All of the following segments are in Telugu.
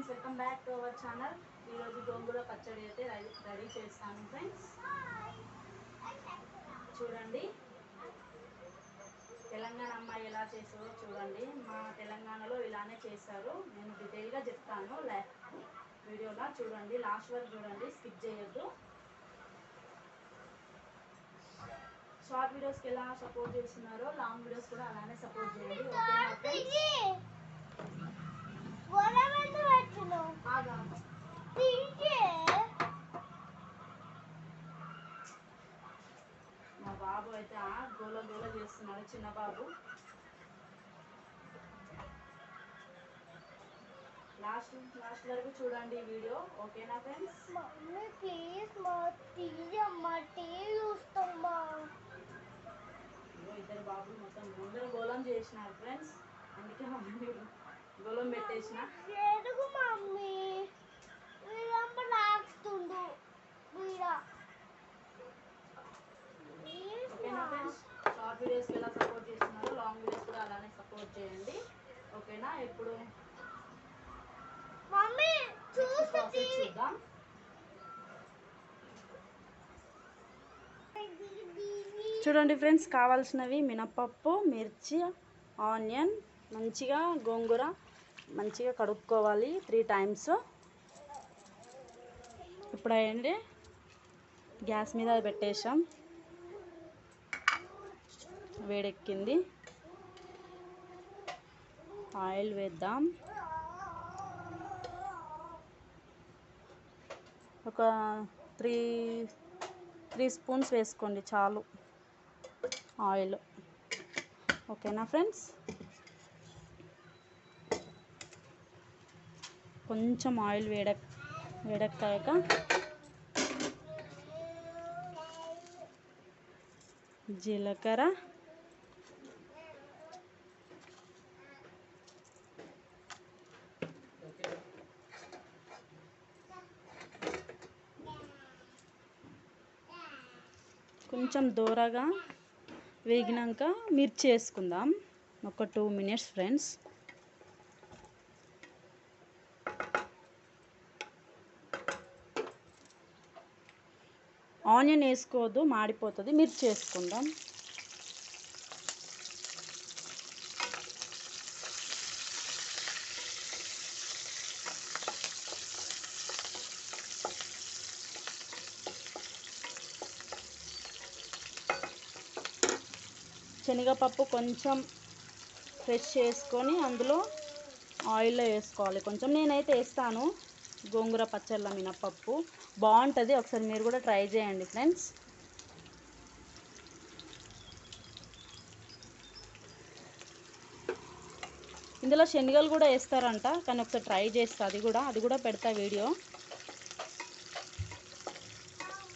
Friends welcome back to our channel. ఈరోజు గోంగూర పచ్చడి అయితే రెడీ రెడీ చేస్తాను ఫ్రెండ్స్. చూడండి. తెలంగాణ అమ్మాయి ఎలా చేసారో చూడండి. మా తెలంగాణలో ఇలానే చేస్తారు నేను డీటెయిల్గా చెప్తాను. వీడియోలో చూడండి. లాస్ట్ వరకు చూడండి. స్కిప్ చేయొద్దు. షార్ట్ వీడియోస్కి ఎలా సపోర్ట్ చేస్తున్నారో లాంగ్ వీడియోస్ కూడా అలానే సపోర్ట్ చేయండి. ఓకేనా ఫ్రెండ్స్? మా బాబు అయితే గోల గోల చేస్తున్నాడు చిన్న బాబు. లాస్ట్ లాస్ట్ వరకు చూడండి ఈ వీడియో ఓకేనా ఫ్రెండ్స్ మమ్మీ ప్లీజ్ మా అమ్మ టీవీ చూస్తామ్మా ఇద్దరు బాబులు మొత్తం ముందర గోళం చేసినారు ఫ్రెండ్స్ అందుకే మమ్మీ గోళం పెట్టేసిన? మమ్మీ. వీరమ్మ లాగుతుండు. వీర ప్లీజ్ ఓకేనా ఫ్రెండ్స్ షార్ట్ వీడియోస్కి ఎలా సపోర్ట్ చేస్తున్నారో లాంగ్ వీడియోస్ కూడా అలానే సపోర్ట్ చేయండి. ఓకేనా? ఇప్పుడు మమ్మీ చూద్దాం. చూడండి ఫ్రెండ్స్ కావాల్సినవి మినపప్పు మిర్చి ఆనియన్ మంచిగా గోంగూర మంచిగా కడుక్కోవాలి త్రీ టైమ్స్. ఇప్పుడు అయ్యండి. గ్యాస్ మీద అది పెట్టేసాం వేడెక్కింది. ఆయిల్ వేద్దాం. ఒక త్రీ త్రీ స్పూన్స్ వేసుకోండి చాలు. ఆయిల్. ఓకేనా ఫ్రెండ్స్? కొంచెం ఆయిల్ వేడెక్ వేడెక్కాక జీలకర్ర కొంచెం దూరగా వేగినాక మిర్చి వేసుకుందాం. ఒక టూ మినిట్స్ ఫ్రెండ్స్. ఆనియన్ వేసుకోవద్దు మాడిపోతుంది. మిర్చి వేసుకుందాం శనగపప్పు కొంచెం ఫ్రెష్ చేసుకొని అందులో ఆయిల్లో వేసుకోవాలి. కొంచెం నేనైతే వేస్తాను. గోంగూర పచ్చళ్ళ మినపప్పు బాగుంటుంది. ఒకసారి మీరు కూడా ట్రై చేయండి ఫ్రెండ్స్. ఇందులో శనగలు కూడా వేస్తారంట. కానీ ఒకసారి ట్రై చేస్తా. అది కూడా అది కూడా పెడతా వీడియో.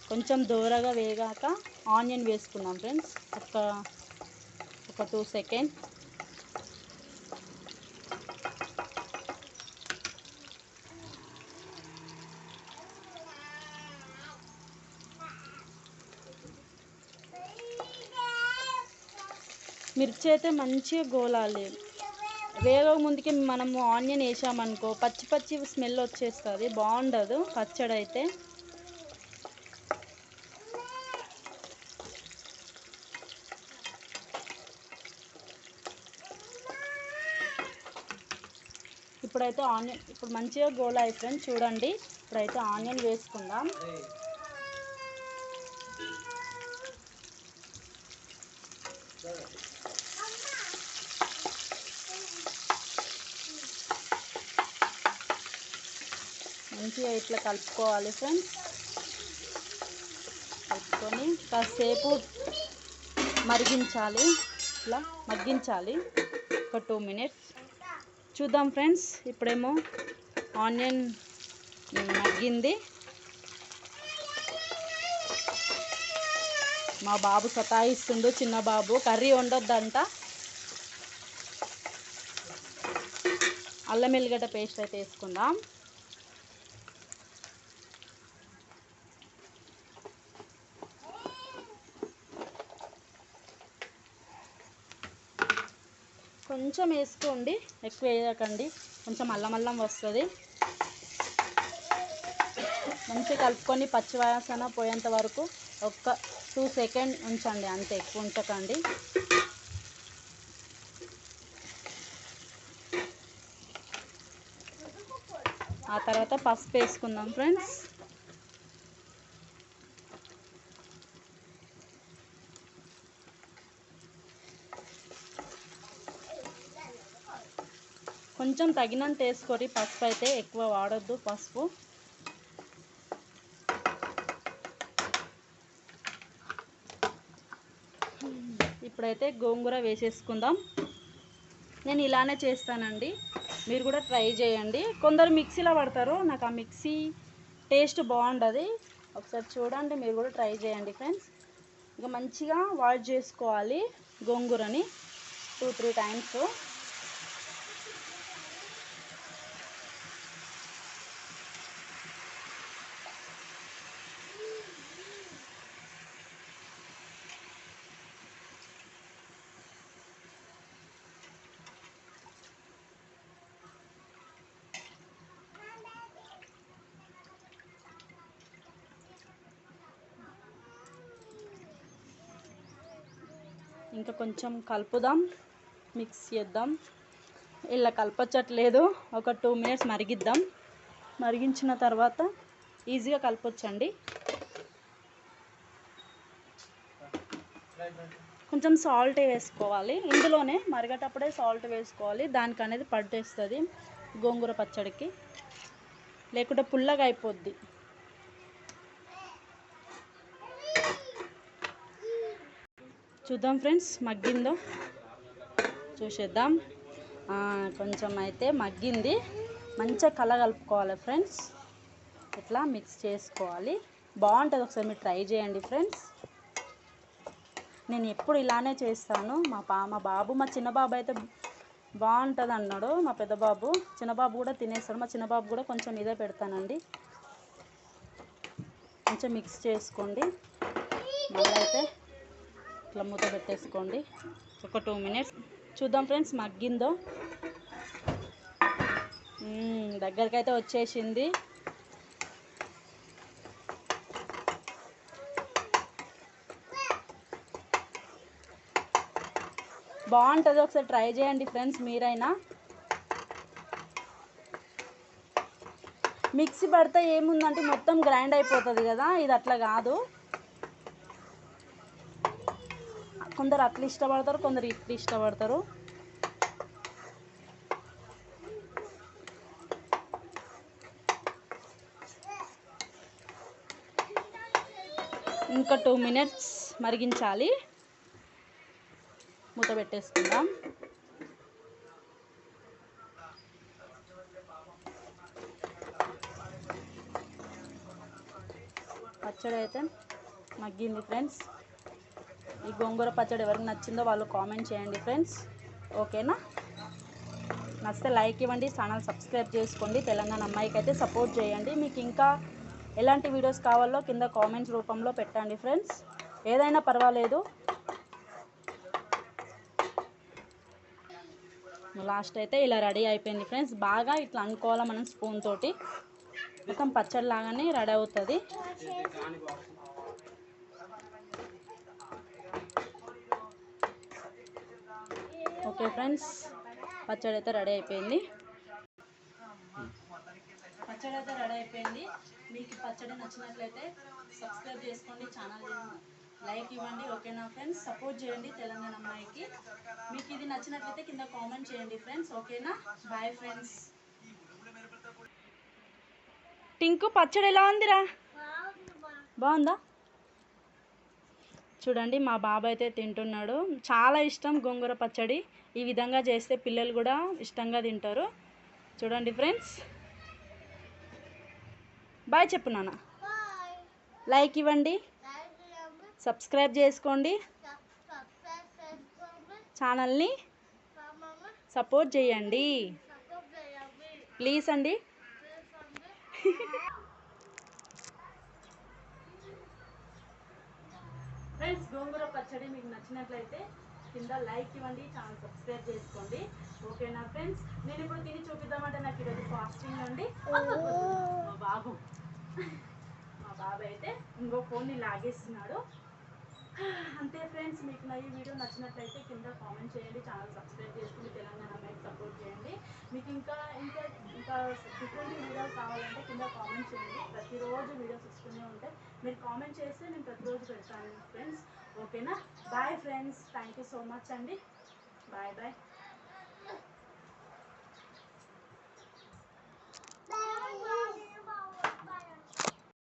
కొంచెం దూరగా వేగాక ఆనియన్ వేసుకున్నాం ఫ్రెండ్స్. ఒక ఒక టూ సెకండ్ మిర్చి అయితే మంచిగా గోలాలి. వేగక ముందుకి మనము ఆనియన్ వేసామనుకో పచ్చి పచ్చి స్మెల్ వచ్చేస్తుంది బాగుండదు పచ్చడి అయితే ఇప్పుడైతే ఆనియన్ ఇప్పుడు మంచిగా గోల ఫ్రెండ్స్ చూడండి. ఇప్పుడైతే ఆనియన్ వేసుకుందాం. మంచిగా ఇట్లా కలుపుకోవాలి ఫ్రెండ్స్. కలుపుకొని కాసేపు మరిగించాలి. ఇట్లా మగ్గించాలి. ఒక టూ మినిట్స్. చూద్దాం ఫ్రెండ్స్ ఇప్పుడేమో ఆనియన్ మగ్గింది. మా బాబు సతాయిస్తుండు చిన్న బాబు. కర్రీ వండొద్దంట. అల్లం ఎల్లిగడ్డ పేస్ట్ అయితే వేసుకుందాం. కొంచెం వేసుకోండి ఎక్కువ వేయకండి. కొంచెం అల్లం అల్లం వస్తుంది. మంచిగా కలుపుకొని పచ్చివాసన పోయేంత వరకు ఒక్క టూ సెకండ్ ఉంచండి అంతే ఎక్కువ ఉంచకండి. ఆ తర్వాత పసుపు వేసుకుందాం ఫ్రెండ్స్. కొంచెం తగినంత వేసుకొని పసుపు అయితే ఎక్కువ వాడొద్దు పసుపు. ఇప్పుడైతే గోంగూర వేసేసుకుందాం. నేను ఇలానే చేస్తానండి. మీరు కూడా ట్రై చేయండి. కొందరు మిక్సీలో పడతారు నాకు ఆ మిక్సీ టేస్ట్ బాగుంటుంది ఒకసారి చూడండి మీరు కూడా ట్రై చేయండి ఫ్రెండ్స్. ఇక మంచిగా వాష్ చేసుకోవాలి గోంగూరని టూ త్రీ టైమ్స్. ఇంకా కొంచెం కలుపుదాం మిక్స్ చేద్దాం. ఇలా కలపచ్చట్లేదు. ఒక టూ మినిట్స్ మరిగిద్దాం. మరిగించిన తర్వాత ఈజీగా కలపొచ్చండి. కొంచెం సాల్ట్ వేసుకోవాలి. ఇందులోనే మరిగేటప్పుడే సాల్ట్ వేసుకోవాలి. దానికి అనేది పట్టేస్తుంది గోంగూర పచ్చడికి. లేకుంటే పుల్లగా అయిపోద్ది. చూద్దాం ఫ్రెండ్స్ మగ్గిందో? చూసేద్దాం. కొంచెం అయితే మగ్గింది. మంచిగా కలగలుపుకోవాలి ఫ్రెండ్స్. ఇట్లా మిక్స్ చేసుకోవాలి. బాగుంటుంది ఒకసారి మీరు ట్రై చేయండి ఫ్రెండ్స్. నేను ఎప్పుడు ఇలానే చేస్తాను. మా పా మా బాబు మా చిన్న బాబు అయితే బాగుంటుంది అన్నాడు. మా పెద్ద బాబు చిన్న బాబు కూడా తినేస్తాడు. మా చిన్న బాబు కూడా కొంచెం ఇదే పెడతానండి. కొంచెం మిక్స్ చేసుకోండి. మళ్ళీ అయితే ఇట్లా మూత పెట్టేసుకోండి. ఒక టూ మినిట్స్. చూద్దాం ఫ్రెండ్స్ మగ్గిందో? దగ్గరకైతే వచ్చేసింది. బాగుంటుంది ఒకసారి ట్రై చేయండి ఫ్రెండ్స్ మీరైనా. మిక్సీ పడితే ఏముందంటే మొత్తం గ్రైండ్ అయిపోతుంది కదా ఇది అట్లా కాదు. కొందరు అట్లా ఇష్టపడతారు కొందరు ఇట్లా ఇష్టపడతారు. ఇంకా టూ మినిట్స్ మరిగించాలి. మూత పెట్టేసుకుందాం. పచ్చడి అయితే మగ్గింది ఫ్రెండ్స్. ఈ గోంగూర పచ్చడి ఎవరికి నచ్చిందో వాళ్ళు కామెంట్ చేయండి ఫ్రెండ్స్. ఓకేనా? నచ్చితే లైక్ ఇవ్వండి ఛానల్ సబ్స్క్రైబ్ చేసుకోండి తెలంగాణ అమ్మాయికి అయితే సపోర్ట్ చేయండి. మీకు ఇంకా ఎలాంటి వీడియోస్ కావాలో కింద కామెంట్స్ రూపంలో పెట్టండి ఫ్రెండ్స్. ఏదైనా పర్వాలేదు. లాస్ట్ అయితే ఇలా రెడీ అయిపోయింది ఫ్రెండ్స్. బాగా ఇట్లా అనుకోవాలి మనం స్పూన్ తోటి. మొత్తం పచ్చడి లాగానే రెడీ అవుతుంది. ఓకే ఫ్రెండ్స్ పచ్చడి అయితే రెడీ అయిపోయింది. పచ్చడి అయితే రెడీ అయిపోయింది. మీకు పచ్చడి నచ్చినట్లయితే సబ్స్క్రైబ్ చేసుకోండి ఛానల్ లైక్ ఇవ్వండి ఓకేనా ఫ్రెండ్స్? సపోర్ట్ చేయండి తెలంగాణ అమ్మాయికి. మీకు ఇది నచ్చినట్లయితే కింద కామెంట్ చేయండి ఫ్రెండ్స్ ఓకేనా? Bye friends. టింకు పచ్చడి ఎలా ఉందిరా? బాగుందా? చూడండి మా బాబు అయితే తింటున్నాడు. చాలా ఇష్టం గోంగూర పచ్చడి. ఈ విధంగా చేస్తే పిల్లలు కూడా ఇష్టంగా తింటారు. చూడండి ఫ్రెండ్స్. బాయ్ చెప్పు నాన్న. లైక్ ఇవ్వండి. సబ్స్క్రైబ్ చేసుకోండి. ఛానల్ని మమ్మ సపోర్ట్ చేయండి. సపోర్ట్ చేయండి. ప్లీజ్ అండి ప్లీజ్ అండి ఫ్రెండ్స్ గోంగూర పచ్చడి మీకు నచ్చినట్లయితే కింద లైక్ ఇవ్వండి ఛానల్ సబ్స్క్రైబ్ చేసుకోండి. ఓకేనా ఫ్రెండ్స్? నేను ఇప్పుడు తిని చూపిద్దామంటే నాకు ఈరోజు ఫాస్టింగ్ అండి. మా బాబు. బాబాయ్ అయితే ఇంకో ఫోన్ని లాగేస్తున్నాడు. అంతే ఫ్రెండ్స్ మీకు నా ఈ వీడియో నచ్చినట్లయితే కింద కామెంట్ చేయండి ఛానల్ సబ్స్క్రైబ్ చేసుకుని తెలంగాణ అమ్మాయికి సపోర్ట్ చేయండి. మీకు ఇంకా ఇంకా ఇంకా డిఫరెంట్ వీడియోలు కావాలంటే కింద కామెంట్ చేయండి. ప్రతిరోజు వీడియోస్ వస్తూనే ఉంటాయి. మీరు కామెంట్ చేస్తే నేను ప్రతిరోజు పెడతాను ఫ్రెండ్స్. ఓకేనా? Bye friends. Thank you so much అండి. Bye bye.